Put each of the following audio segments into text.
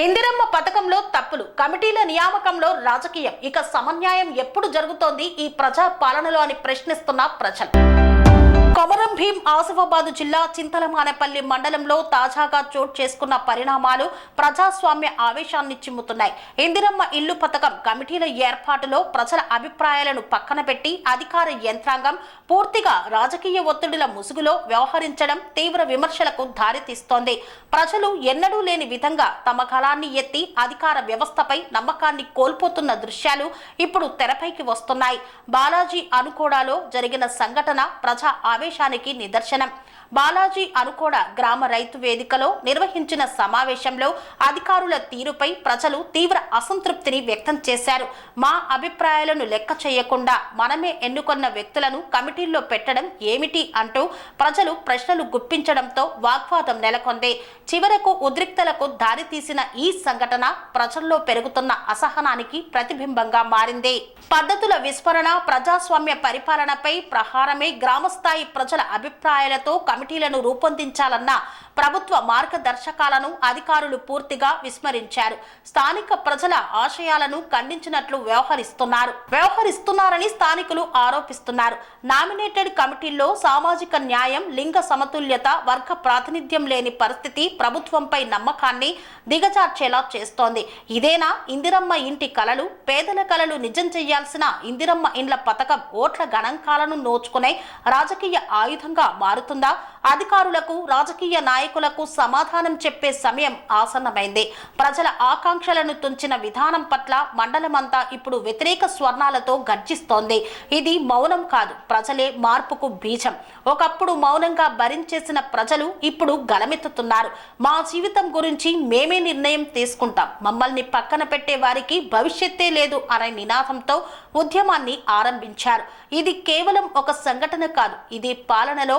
ఇందిరమ్మ పథకంలో తప్పులు. కమిటీల నియామకంలో రాజకీయం. ఇక సమన్యాయం ఎప్పుడు జరుగుతోంది? ఈ ప్రజా పాలనలో అని ప్రశ్నిస్తున్న ప్రజలు. కొమరం భీం ఆసిఫాబాద్ జిల్లా చింతలమానపల్లి మండలంలో తాజాగా చోటు చేసుకున్న పరిణామాలు ప్రజాస్వామ్య ఆవేశాన్ని చిమ్ముతున్నాయి. ఇందిరమ్మ ఇల్లు పథకం కమిటీల ఏర్పాటులో ప్రజల అభిప్రాయాలను పక్కన పెట్టి అధికార యంత్రాంగం పూర్తిగా రాజకీయ ఒత్తిడుల ముసుగులో వ్యవహరించడం తీవ్ర విమర్శలకు దారితీస్తోంది. ప్రజలు ఎన్నడూ లేని విధంగా తమ కళాన్ని ఎత్తి అధికార వ్యవస్థపై నమ్మకాన్ని కోల్పోతున్న దృశ్యాలు ఇప్పుడు తెరపైకి వస్తున్నాయి. బాలాజీ అనుకోడాలో జరిగిన సంఘటన ప్రజా ఆవేశానికి నిదర్శనం బాలాజీ అనుకోడ గ్రామ రైతు వేదికలో నిర్వహించిన సమావేశంలో అధికారుల తీరుపై ప్రజలు తీవ్ర అసంతృప్తిని వ్యక్తం చేశారు. మా అభిప్రాయాలను లెక్క చేయకుండా మనమే ఎన్నుకున్న వ్యక్తులను కమిటీల్లో పెట్టడం ఏమిటి అంటూ ప్రజలు ప్రశ్నలు గుప్పించడంతో వాగ్వాదం నెలకొంది. చివరకు ఉద్రిక్తలకు దారితీసిన ఈ సంఘటన ప్రజల్లో పెరుగుతున్న అసహనానికి ప్రతిబింబంగా మారింది. పద్ధతుల విస్మరణ ప్రజాస్వామ్య పరిపాలనపై ప్రహారమే గ్రామస్థాయి ప్రజల అభిప్రాయాలతో కమిటీలను రూపొందించాలన్న ప్రభుత్వ మార్గదర్శకాలను అధికారులు పూర్తిగా విస్మరించారు. స్థానిక ప్రజల ఆశయాలను ఖండించినట్లు వ్యవహరిస్తున్నారు. వ్యవహరిస్తున్నారని స్థానికులు ఆరోపిస్తున్నారు. నామినేటెడ్ కమిటీల్లో సామాజిక న్యాయం లింగ సమతుల్యత వర్గ ప్రాతినిధ్యం లేని పరిస్థితి ప్రభుత్వంపై నమ్మకాన్ని దిగజార్చేలా చేస్తోంది. ఇదేనా ఇందిరమ్మ ఇంటి కలలు? పేదల కలలు నిజం చేయాల్సిన ఇందిరమ్మ ఇండ్ల పథకం ఓట్ల గణాంకాలను నోచుకునే రాజకీయ ఆయుధంగా మారుతుందా? అధికారులకు రాజకీయ నాయకులకు సమాధానం చెప్పే సమయం ఆసన్నమైంది. ప్రజల ఆకాంక్షలను తుంచిన విధానం పట్ల మండలమంతా ఇప్పుడు వ్యతిరేక స్వర్ణాలతో గర్జిస్తోంది. ఇది మౌనం కాదు ప్రజలే మార్పుకు బీజం. ఒకప్పుడు మౌనంగా భరించేసిన ప్రజలు ఇప్పుడు గలమెత్తుతున్నారు మా జీవితం గురించి మేమే నిర్ణయం తీసుకుంటాం. మమ్మల్ని పక్కన పెట్టే వారికి భవిష్యత్తే లేదు అనే నినాదంతో ఉద్యమాన్ని ఆరంభించారు. ఇది కేవలం ఒక సంఘటన కాదు ఇది పాలనలో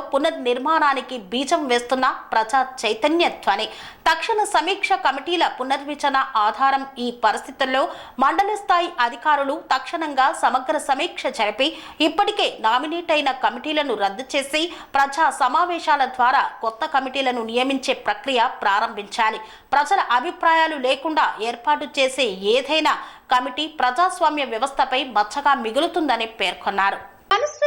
నిర్మాణానికి బీజం వేస్తున్న ప్రజా చైతన్య ధ్వని. తక్షణ సమీక్ష కమిటీల పునర్విచన ఆధారం ఈ పరిస్థితుల్లో మండల స్థాయి అధికారులు తక్షణంగా సమగ్ర సమీక్ష జరిపి ఇప్పటికే నామినేట్ అయిన కమిటీలను రద్దు చేసి ప్రజా సమావేశాల ద్వారా కొత్త కమిటీలను నియమించే ప్రక్రియ ప్రారంభించాలి. ప్రజల అభిప్రాయాలు లేకుండా ఏర్పాటు చేసే ఏదైనా కమిటీ ప్రజాస్వామ్య వ్యవస్థపై మచ్చగా మిగులుతుందని పేర్కొన్నారు.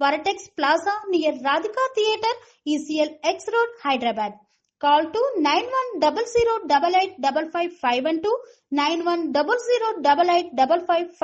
Varatex Plaza near Radhika Theatre, ECL X Road, Hyderabad. Call to 9100 five 55 512 five.